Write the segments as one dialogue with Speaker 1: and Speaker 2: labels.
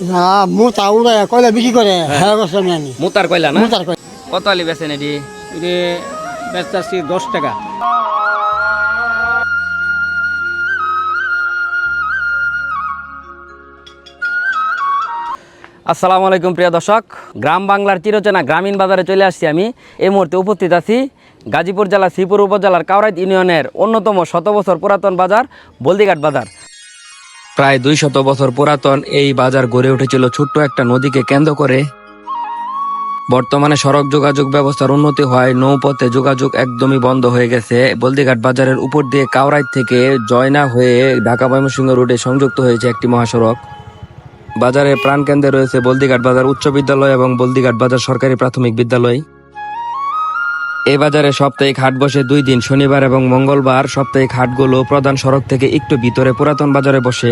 Speaker 1: না মোটা উড়ে কয়লা বিক্রি করে হ্যাঁ করছি আমি
Speaker 2: মুতার কয়লা না?
Speaker 1: কয়লা।
Speaker 2: কত আলি বেছেন এটি
Speaker 3: এটা ব্যস্ত আছি দশ টাকা।
Speaker 2: আসসালামু আলাইকুম প্রিয় দর্শক। গ্রাম বাংলার চিরচেনা গ্রামীণ বাজারে চলে আসছি আমি। এই মুহূর্তে উপস্থিত আছি গাজীপুর জেলা শ্রীপুর উপজেলার কাউরাইত ইউনিয়নের অন্যতম শত বছর পুরাতন বাজার বলদিঘাট বাজার। প্রায় দুই শত বছর পুরাতন, এই বাজার গড়ে উঠেছিল ছোট্ট একটা নদীকে কেন্দ্র করে। বর্তমানে সড়ক যোগাযোগ ব্যবস্থার উন্নতি হয়, নৌপথে যোগাযোগ একদমই বন্ধ হয়ে গেছে। বলদিঘাট বাজারের উপর দিয়ে কাউরাইত থেকে জয়না হয়ে ঢাকা ময়মনসিংহ রোডে সংযুক্ত হয়েছে একটি মহাসড়ক। বাজারের প্রাণকেন্দ্রে রয়েছে বলদিঘাট বাজার উচ্চ বিদ্যালয় এবং বলদিঘাট বাজার সরকারি প্রাথমিক বিদ্যালয়। এই বাজারে সাপ্তাহিক হাট বসে দুই দিন শনিবার এবং মঙ্গলবার সাপ্তাহিক হাটগুলো প্রধান সড়ক থেকে একটু ভিতরে পুরাতন বাজারে বসে।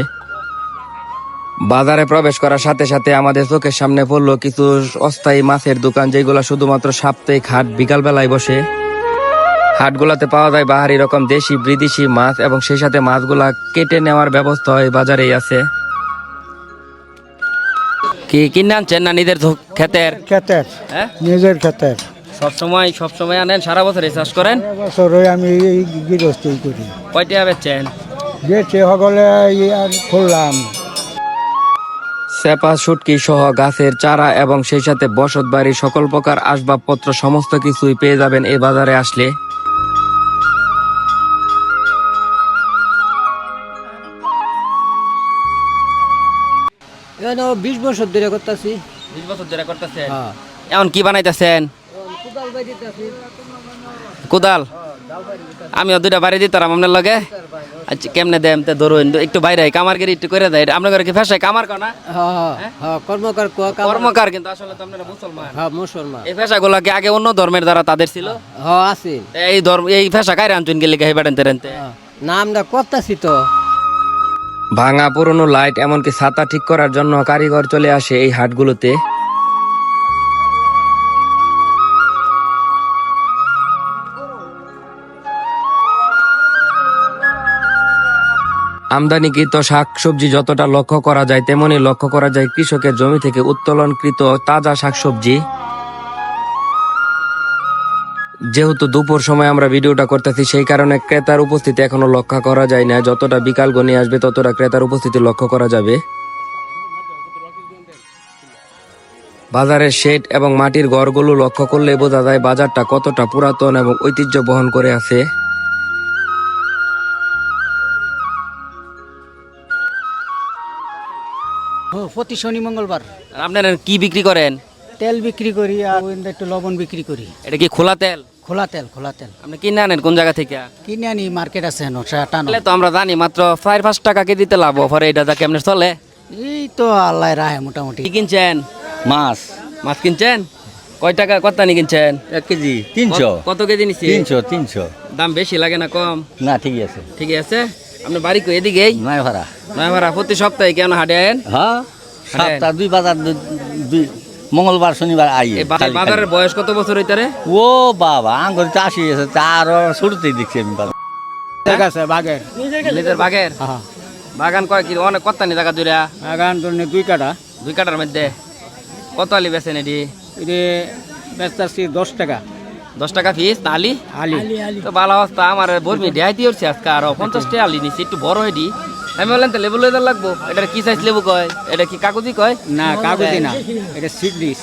Speaker 2: বাজারে প্রবেশ করার সাথে সাথে আমাদের চোখের সামনে পড়ল কিছু অস্থায়ী মাছের দোকান যেগুলো শুধুমাত্র সাপ্তাহিক হাট বিকাল বেলায় বসে। হাটগুলাতে পাওয়া যায় বাহারি রকম দেশি বিদেশি মাছ এবং সেই সাথে মাছগুলা কেটে নেওয়ার ব্যবস্থা এই বাজারেই আছে। কি আনছেন না নিজের ক্ষেতের
Speaker 1: ক্ষেতের
Speaker 2: হ্যাঁ?
Speaker 1: নিজের ক্ষেতের
Speaker 2: সবসময় সবসময় আনেন সারা বছর চাষ করেন?
Speaker 1: বছরে আমি এই গৃহস্থী করি।
Speaker 2: কয়টা বেচছেন?
Speaker 1: গেছে সকলে আর খুললাম
Speaker 2: সেপা শুটকি সহ গাছের চারা এবং সেই সাথে বসত বাড়ির সকল প্রকার আসবাবপত্র সমস্ত কিছুই পেয়ে যাবেন এই বাজারে আসলে।
Speaker 3: বিশ বছর ধরে করতেছি।
Speaker 2: বিশ বছর ধরে করতেছেন? এখন কি বানাইতেছেন? কোদাল? আমিও দুইটা বাড়ি দিতাম আপনার লগে। আচ্ছা কেমনে দেম তে ধরুন? একটু বাইরে কামার গিরি একটু করে দেয়। আপনার ঘরে কি ফেসায় কামার কনা
Speaker 3: হ্যাঁ কর্মকার
Speaker 2: কর্মকার কিন্তু আসলে তো আপনারা মুসলমান।
Speaker 3: হ্যাঁ মুসলমান।
Speaker 2: এই পেশাগুলো কি আগে অন্য ধর্মের দ্বারা তাদের ছিল?
Speaker 3: হ্যাঁ আছে।
Speaker 2: এই ধর্ম এই ফেসা কাইরে আনছেন গেলে গাই বেড়ানতে রেনতে?
Speaker 3: না আমরা করতেছি তো।
Speaker 2: ভাঙা পুরনো লাইট এমনকি ছাতা ঠিক করার জন্য কারিগর চলে আসে এই হাটগুলোতে। আমদানিকৃত শাকসবজি যতটা লক্ষ্য করা যায় তেমনি লক্ষ্য করা যায় কৃষকের জমি থেকে উত্তোলনকৃত তাজা শাকসবজি। যেহেতু দুপুর সময় আমরা ভিডিওটা করতেছি, সেই কারণে ক্রেতার উপস্থিতি এখনও লক্ষ্য করা যায় না। যতটা বিকাল গনি আসবে, ততটা ক্রেতার উপস্থিতি লক্ষ্য করা যাবে। বাজারের শেড এবং মাটির ঘরগুলো লক্ষ্য করলে বোঝা যায় বাজারটা কতটা পুরাতন এবং ঐতিহ্য বহন করে আছে।
Speaker 3: প্রতি শনি মঙ্গলবার।
Speaker 2: আপনারা কি বিক্রি করেন?
Speaker 3: তেল বিক্রি করি আর একটু লবণ বিক্রি করি।
Speaker 2: এটা কি খোলা তেল?
Speaker 3: খোলা তেল খোলা তেল।
Speaker 2: আপনি কিনে আনেন কোন জায়গা থেকে?
Speaker 3: কিনে আনি মার্কেট আছে টানো।
Speaker 2: তাহলে তো আমরা জানি মাত্র চার পাঁচ টাকা কেজিতে লাভ পরে এটা যা কেমনে চলে?
Speaker 3: এই তো আল্লাহ রাহে মোটামুটি।
Speaker 2: কি কিনছেন?
Speaker 4: মাছ।
Speaker 2: মাছ কিনছেন? কয় টাকা কত নি কিনছেন?
Speaker 4: এক কেজি তিনশো।
Speaker 2: কত- কেজি নিছি?
Speaker 4: তিনশো তিনশো।
Speaker 2: দাম বেশি লাগে না কম?
Speaker 4: না ঠিকই আছে।
Speaker 2: ঠিক আছে? আপনি বাড়ি কই এদিকেই?
Speaker 4: নয় ভাড়া।
Speaker 2: নয় ভাড়া প্রতি সপ্তাহে কেন হাটে আয়েন?
Speaker 4: হ্যাঁ সপ্তাহ দুই বাজার দুই মঙ্গলবার শনিবার আই
Speaker 2: বাজারের বয়স কত বছর হইতারে?
Speaker 4: ও বাবা আঙ্গুর চাষি আছে তার শুরুতেই দেখছি আমি বাজার।
Speaker 3: ঠিক আছে বাগের
Speaker 2: নিজের বাগের
Speaker 3: হ্যাঁ
Speaker 2: বাগান কয় কি অনেক কত নি জায়গা জুড়া
Speaker 3: বাগান ধরনে দুই কাটা
Speaker 2: দুই কাটার মধ্যে? কত আলি বেছেন এটি?
Speaker 3: এটা ব্যস্ত আছি দশ টাকা।
Speaker 2: দশ টাকা ফিস না আলি?
Speaker 3: আলি।
Speaker 2: তো ভালো অবস্থা আমার বলবি দেখাই দিয়ে উঠছে আজকে আরও। পঞ্চাশ টাকা আলি নিছি একটু বড় হইডি আমি বললেন তো লেবু লেদার লাগবো? এটা কি সাইজ লেবু কয়? এটা কি কাগজি কয়?
Speaker 3: না কাগজি না। এটা সিট দিস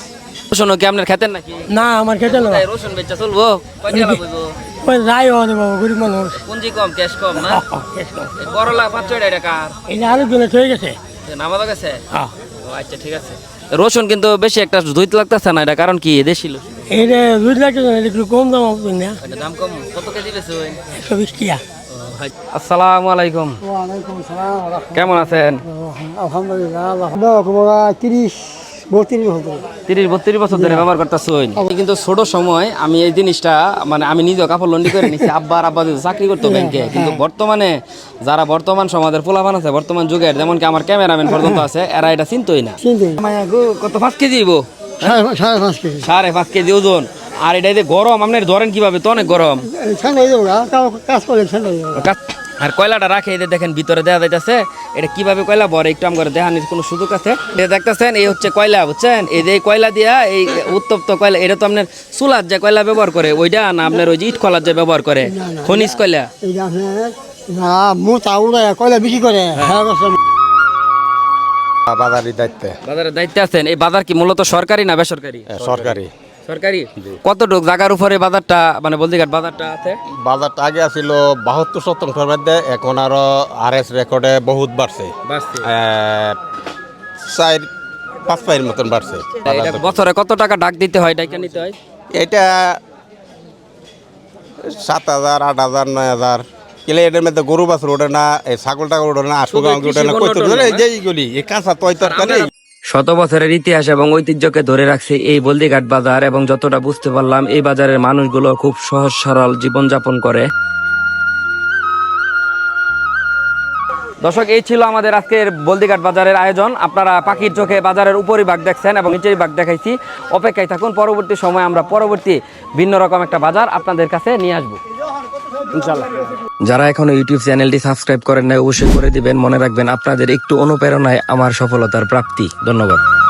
Speaker 2: রসুন কি আপনার খেতেন নাকি?
Speaker 1: না আমার খেতে না।
Speaker 2: রসুন বেচা চলবো? কয় টাকা লাগবো?
Speaker 1: ওই যাই হবে বাবা গরিব মানুষ।
Speaker 2: পুঞ্জি কম ক্যাশ কম না? করলা পাঁচ ছয় টাকা
Speaker 1: এটা আরও জনে হয়ে গেছে।
Speaker 2: নামাজও গেছে? আচ্ছা ঠিক আছে। রসুন কিন্তু বেশি একটা ধুইতে লাগতেছে না এটা কারণ কি? দেশি
Speaker 1: এটা একটু কম দাম
Speaker 2: এটা দাম কম। কত কেজি বেশি
Speaker 1: একশো বিশ টাকা।
Speaker 2: আসসালামু আলাইকুম। কেমন আছেন?
Speaker 1: আলহামদুলিল্লাহ তিরিশ
Speaker 2: তিরিশ বত্রিশ বছর ধরে ব্যবহার করতেছই কিন্তু ছোট সময় আমি এই জিনিসটা মানে আমি নিজেও কাপড় লন্ডি করে নিছি আব্বা আর আব্বা চাকরি করতো ব্যাংকে। কিন্তু বর্তমানে যারা বর্তমান সমাজের পোলাপান আছে বর্তমান যুগের যেমন কি আমার ক্যামেরাম্যান পর্যন্ত আছে এরা এটা চিনতই না। কত পাঁচ কেজি।
Speaker 1: সাড়ে পাঁচ কেজি
Speaker 2: ওজন। আর এটা গরম আপনার ধরেন কীভাবে? তো অনেক গরম।
Speaker 1: হয়ে হয়ে
Speaker 2: আর কয়লাটা রাখে এদের দেখেন ভিতরে দেওয়া যাইতেছে। এটা কীভাবে কয়লা বরে একটু আমার দেখানোর কোনো সুযোগ আছে? এটা দেখতেছেন এই হচ্ছে কয়লা বুঝছেন? এই যে কয়লা দিয়া এই উত্তপ্ত কয়লা এটা তো আপনার চুলার যে কয়লা ব্যবহার করে ওইটা না আপনার ওই যে ইট কলার যে ব্যবহার করে? খনিজ কয়লা?
Speaker 1: কয়লা বিক্রি করে। হ্যাঁ। করছে
Speaker 5: বাজারি দায়িত্বে।
Speaker 2: বাজারের দায়িত্বে আছেন। এই বাজার কি মূলত সরকারি না বেসরকারি?
Speaker 5: সরকারি।
Speaker 2: সরকারি? কতটুক জায়গার উপরে বাজারটা মানে বলদিঘাট বাজারটা আছে?
Speaker 5: বাজারটা আগে আছিল বাহাত্তর শতাংশের মধ্যে এখন আরও আর এস রেকর্ডে বহুত বাড়ছে। চার পাঁচ পায়ের মতন বাড়ছে
Speaker 2: বছরে কত টাকা ডাক দিতে হয় ডাইকা নিতে হয়?
Speaker 5: এটা সাত হাজার আট হাজার নয় হাজার। কিলে এটার মধ্যে গরু বাছুর ওঠে না এই ছাগল টাগল ওঠে না আশু ওঠে না এই কাঁচা তৈ তরকারি।
Speaker 2: শত বছরের ইতিহাস এবং ঐতিহ্যকে ধরে রাখছে এই বলদিঘাট বাজার এবং যতটা বুঝতে পারলাম, এই বাজারের মানুষগুলো খুব সহজ সরল জীবনযাপন করে। দর্শক, এই ছিল আমাদের আজকের বলদিঘাট বাজারের আয়োজন। আপনারা পাখির চোখে বাজারের উপরি ভাগ দেখছেন এবং নিচের ভাগ দেখাইছি। অপেক্ষায় থাকুন, পরবর্তী সময় আমরা পরবর্তী ভিন্ন রকম একটা বাজার আপনাদের কাছে নিয়ে আসব। যারা এখনও ইউটিউব চ্যানেলটি সাবস্ক্রাইব করেন নাই, অবশ্যই করে দিবেন। মনে রাখবেন, আপনাদের একটু অনুপ্রেরণায় আমার সফলতার প্রাপ্তি। ধন্যবাদ।